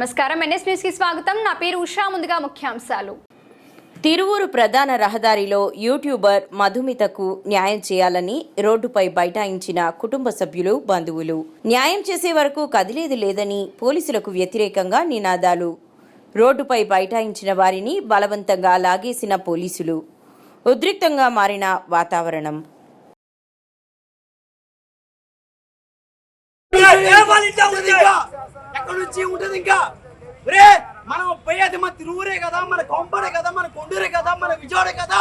నమస్కారం. ఎన్ఎస్ న్యూస్కి స్వాగతం. నా పేరు ఉషా. ముందుగా ముఖ్యాంశాలు. తిరువూరు ప్రధాన రహదారిలో యూట్యూబర్ మధుమితకు న్యాయం చేయాలని రోడ్డుపై బైఠాయించిన కుటుంబ సభ్యులు బంధువులు. న్యాయం చేసే వరకు కదిలేది లేదని పోలీసులకు వ్యతిరేకంగా నినాదాలు. రోడ్డుపై బైఠాయించిన వారిని బలవంతంగా లాగేసిన పోలీసులు. ఉద్రిక్తంగా మారిన వాతావరణం ఏమాలి ఇంకా ఉంది ఇంకా ఎక్కడి నుంచి ఉంటుంది ఇంకా రే మనం పోయేది మన తిరువురే కదా మన కొంపరే కదా మన కొండూరే కదా మన విజయవాడే కదా.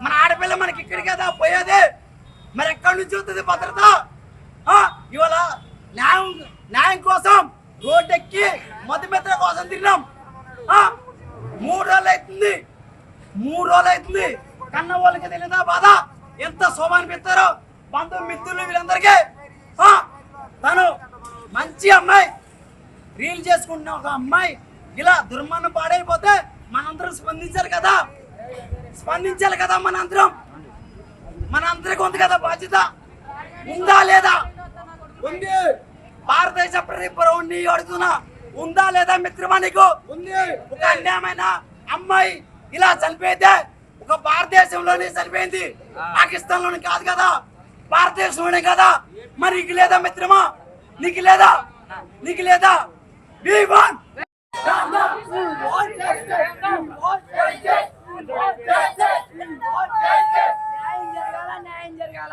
మన ఆడపిల్ల మనకి ఇక్కడ కదా పోయేది. మరి ఎక్కడి నుంచి వస్తుంది భద్రత? ఇవాళ న్యాయం న్యాయం కోసం రోడ్డెక్కి మధ్యమిత్ర కోసం తిన్నాం ఆ, మూడు రోజులు అవుతుంది మూడు రోజులు అవుతుంది కన్న వాళ్ళకి తెలియదా బాధ? ఎంత శోభానిపిస్తారో బంధు మిత్రులు వీళ్ళందరికీ. ఆ, తను మంచి అమ్మాయి. రీల్ చేసుకుంటున్న ఒక అమ్మాయి. ఇలా దుర్మరణం పాడైపోతే మనందరం స్పందించాలి కదా. స్పందించాలి కదా మనందరం. మనందరికి ఉంది కదా బాధ్యత. ఉందా లేదా? ఉంది. భారతదేశ ప్రౌఢి అడుగుతున్నా ఉందా లేదా మిత్రమా నీకు? ఉంది. ఒక అన్యాయమైన అమ్మాయి ఇలా చనిపోతే ఒక భారతదేశంలోనే చనిపోయింది. పాకిస్తాన్లోని కాదు కదా. భారతదేశంలోనే కదా. మరి నీకు లేదా మిత్రమా? నీకు లేదా? నీకు లేదా? న్యాయం జరగాల న్యాయం జరగాల.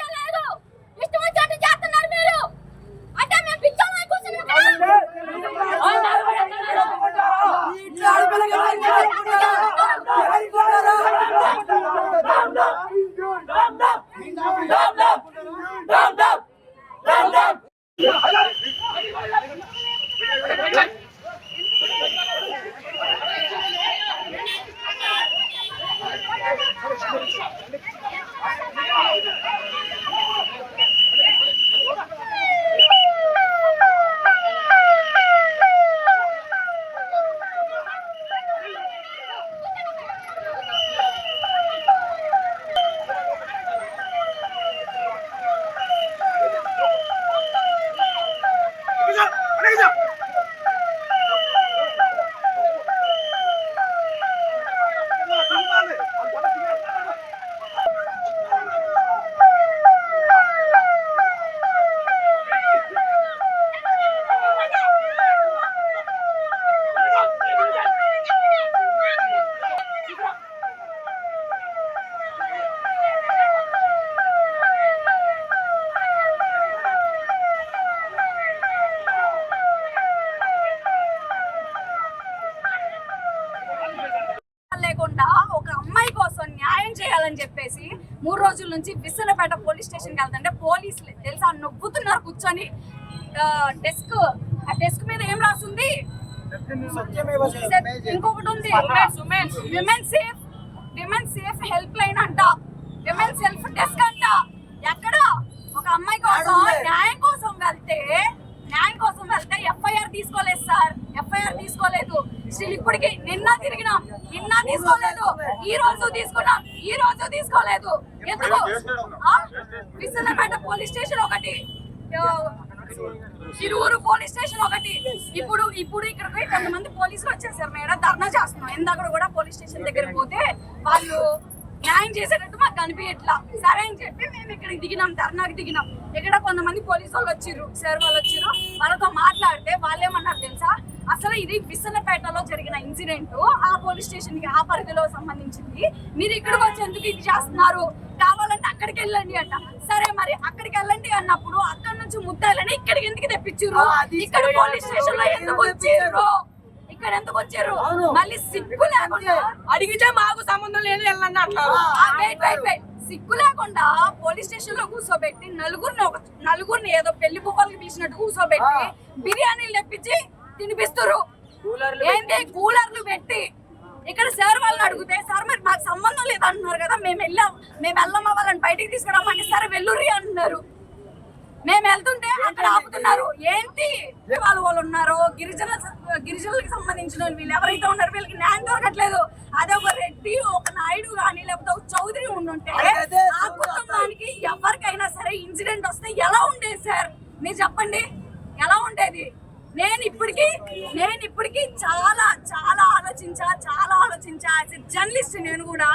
রাম রাম রাম রাম রাম রাম చేయాలని చెప్పేసి మూడు రోజుల నుంచి విసనపేట పోలీస్ స్టేషన్కి వెళ్తుంటే పోలీసులు తెలుసా నొప్పుతున్నారు కూర్చొని డెస్క్ ఆ డెస్క్ మీద ఏం రాస్తుంది ఇంకొకటి ఉంది. Women safe women safe helpline అంట. విమెన్ సెల్ఫ్ డెస్క్ అంట. ఎక్కడ? ఒక అమ్మాయి కోసం న్యాయం కోసం వెళ్తే న్యాయం కోసం వెళ్తే ఎఫ్ఐఆర్ తీసుకోలేదు సార్. ఎఫ్ఐఆర్ తీసుకోలేదు. స్టిల్ ఇప్పటికి నిన్న తిరిగినాం నిన్న తీసుకోలేదు. ఈ రోజు తీసుకున్నాం ఈ రోజు తీసుకోలేదు. ఎందుకు? విశ్వనపేట పోలీస్ స్టేషన్ ఒకటి. చిరువురు పోలీస్ స్టేషన్ ఒకటి. ఇప్పుడు ఇప్పుడు ఇక్కడికి కొంతమంది పోలీసులు వచ్చేసారు. మేడం ధర్నా చేస్తున్నాం. ఇందాక కూడా పోలీస్ స్టేషన్ దగ్గర పోతే వాళ్ళు న్యాయం చేసేటట్టు మాకు కనిపించట్లా సరే అని చెప్పి మేము ఇక్కడికి దిగినాం ధర్నాకి దిగినాం. ఇక్కడ కొంతమంది పోలీసు వాళ్ళు వచ్చిర్రు సార్ వాళ్ళు వచ్చిర్రు. వాళ్ళతో మాట్లాడితే వాళ్ళు ఏమన్నారు తెలుసా? అసలు ఇది విసన్నపేటలో జరిగిన ఇన్సిడెంట్ ఆ పోలీస్ స్టేషన్కి ఆ పరిధిలో సంబంధించింది. మీరు ఇక్కడికి వచ్చి ఎందుకు ఇది చేస్తున్నారు. కావాలంటే అక్కడికి వెళ్ళండి అంట. సరే మరి అక్కడికి వెళ్ళండి అన్నప్పుడు అక్కడ నుంచి ముద్దాలని ఇక్కడికి ఎందుకు తెప్పించారు? ఇక్కడ పోలీస్ స్టేషన్లో ఎందుకు వచ్చారు? ఇక్కడ ఎందుకు వచ్చారు? మళ్ళీ సిగ్గు లేకుండా అడిగితే మాకు సంబంధం లేదు వెళ్ళండి అంటారు. సిగ్గు లేకుండా పోలీస్ స్టేషన్లో కూర్చోబెట్టి నలుగురిని ఒక నలుగురిని ఏదో పెళ్ళి పువ్వులకి పిలిచినట్టు కూర్చోబెట్టి బిర్యానీలు తెప్పించి తినిపిస్తారు ఏంటి కూలర్లు పెట్టి. ఇక్కడ సార్ వాళ్ళని అడిగితే సార్ మరి మాకు సంబంధం లేదు అంటున్నారు కదా మేము వెళ్ళాం. మేము వెళ్ళామా వాళ్ళని బయటికి తీసుకురామంటే సరే వెల్లుర్రి అంటున్నారు. మేము వెళ్తుంటే అక్కడ ఆపుతున్నారు. ఏంటి? వాళ్ళు వాళ్ళు ఉన్నారు గిరిజన గిరిజనులకు సంబంధించిన వాళ్ళు వీళ్ళు ఎవరైతే ఉన్నారో వీళ్ళకి న్యాయం దొరకట్లేదు. అదే ఒక రెడ్డి ఒక నాయుడు కానీ లేకపోతే ఒక చౌదరి ఉండుంటే ఆ కుటుంబానికి ఎవరికైనా సరే ఇన్సిడెంట్ వస్తే ఎలా ఉండేది సార్? మీరు చెప్పండి. ఎలా ఉండేది ఇప్పటికి నేను ఇప్పటికీ చాలా చాలా ఆలోచించా చాలా ఆలోచించా. జర్నలిస్ట్ నేను కూడా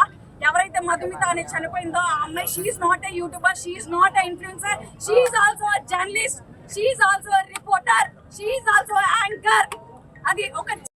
ఎవరైతే మధుమిత అని చనిపోయిందో ఆ అమ్మాయి she's not a YouTuber she's not an influencer she's also journalist she's also reporter she's also anchor అది ఒక